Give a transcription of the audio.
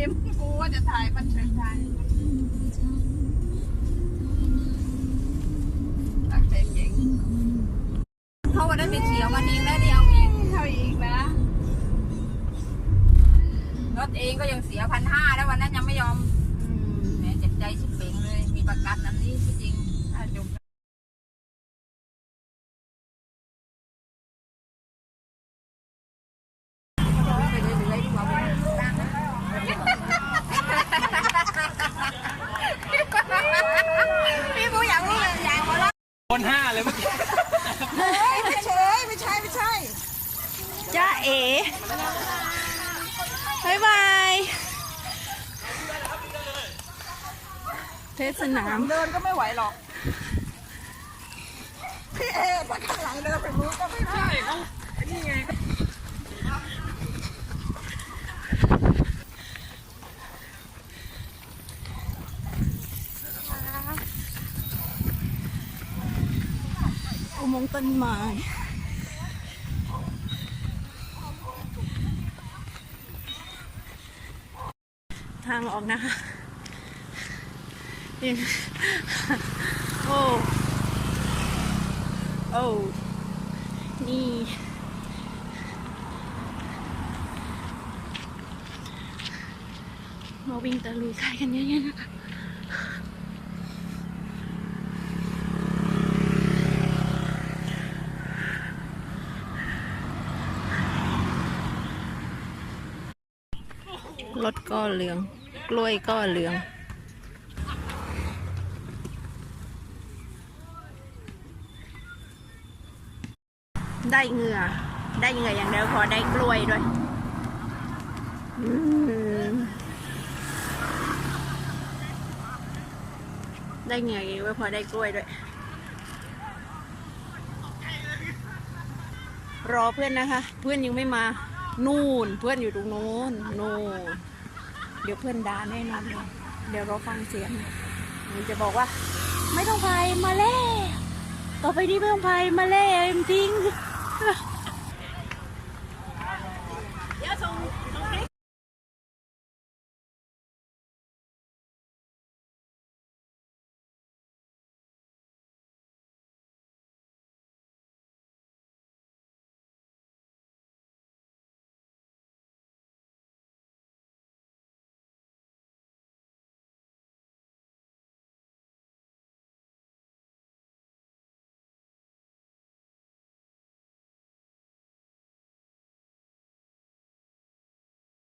เอ็มกูว่าจะถ่ายมันเฉยถ่ายตั้งใจเก่งเขาวันนั้นไปเฉียวมันเองแล้วนี่เอาอีกเท่าอีกนะรถเองก็ยังเสียพันห้าแล้ววันนั้นยังไม่ยอมแหมเจ็บใจชิบเป่งเลย มีประกันอันนี้ที่จริงถ้าจบไปเรื่อยๆดีกว่า พี่กูอยากรู้เลยอยากหัวเราะ คนห้าเลยเมื่อกี้ เฮ้ยไม่ใช่ไม่ใช่ไม่ใช่จ้า เอ๋บายบายเทศสนามเดินก็ไม่ไหวหรอก พี่เอ๋ถ้าข้างหลังเดินไปรู้ก็ไม่ได้อุโมงค์ต้นไม้ ทางออกนะคะนี่โอ้ โอ้ นี่ มาวิ่งตะลุยใครกันเยอะๆนะคะรถก็เหลือง กล้วยก็เหลือง ได้เหงื่อ ได้เหงื่ออย่างเดียวพอได้กล้วยด้วยได้เหงื่ออย่างเดียวพอได้กล้วยด้วย รอเพื่อนนะคะ เพื่อนยังไม่มา นู่น เพื่อนอยู่ตรงโน้น นู่น เดี๋ยวเพื่อนด่าแน่นอนเลยเดี๋ยวเราฟังเสียงมันจะบอกว่า ไม่ต้องไปมาแล้วต่อไปนี้ไม่ต้องไปมาแล้วจริง